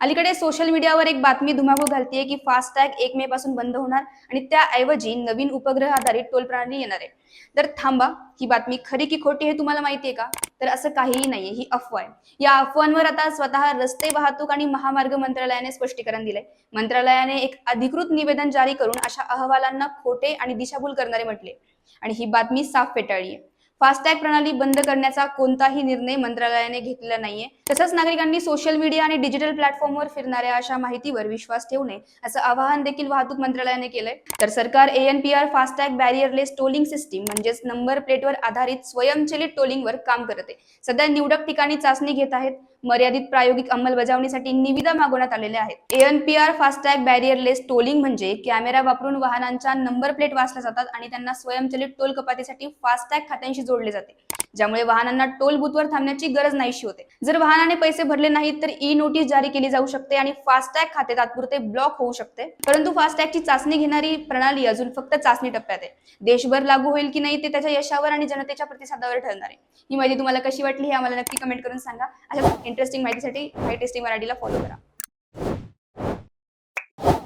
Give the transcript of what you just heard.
अलीकडे सोशल मीडियावर एक बातमी धुमाकूळ घालतीये की फास्टॅग एक मे पासून बंद होणार आणि त्याऐवजी नवीन उपग्रह आधारित टोल प्रणाली येणार आहे. तर थांबा ही बातमी खरी की खोटी हे तुम्हाला माहितीये का? तर असं काहीही नाहीये ही अफवा आहे. या अफवांवर आता स्वतः रस्ते वाहतूक आणि महामार्ग मंत्रालयाने स्पष्टीकरण दिले मंत्रालयाने एक अधिकृत निवेदन जारी करून अशा अहवालांना खोटे आणि दिशाभूल करणारे म्हटले. आणि ही बातमी साफ फेटाळली आहे फास्टॅग प्रणाली बंद करण्याचा कोणताही निर्णय मंत्रालयाने घेतलेला नाहीये. तसंच नागरिकांनी सोशल मीडिया आणि डिजिटल प्लॅटफॉर्मवर फिरणाऱ्या अशा माहितीवर विश्वास ठेवू नये असं आवाहन देखील वाहतूक मंत्रालयाने केलंय. तर सरकार ANPR FASTag barrierless tolling system म्हणजेच नंबर प्लेटवर आधारित स्वयंचलित टोलिंगवर काम करत. आहे सध्या निवडक ठिकाणी चाचणी घेत आहेत. मर्यादित प्रायोगिक अंमलबजावणीसाठी निविदा मागवण्यात आलेल्या आहेत. एएनपीआर फास्टॅग बॅरियरलेस टोलिंग म्हणजे कॅमेरा वापरून वाहनांच्या नंबर प्लेट वाचल्या जातात आणि त्यांना स्वयंचलित टोल कपातीसाठी फास्टॅग खात्यांशी जोडले जाते. ज्यामुळे वाहनांना टोल बुथवर थांबण्याची गरज नाहीशी होते. जर वाहनाने पैसे भरले नाहीत तर ई नोटीस जारी केली जाऊ शकते आणि फास्टॅग खाते तात्पुरते ब्लॉक होऊ शकते. परंतु फास्टॅगची चाचणी घेणारी प्रणाली अजून फक्त चाचणी टप्प्यात आहे. देशभर लागू होईल की नाही ते त्याच्या यशावर आणि जनतेच्या प्रतिसादावर ठरणार आहे. ही माहिती तुम्हाला कशी वाटली हे आम्हाला नक्की कमेंट करून सांगा. अशा इंटरेस्टिंग माहितीसाठी माहिती टेस्टिंग मराठीला फॉलो करा.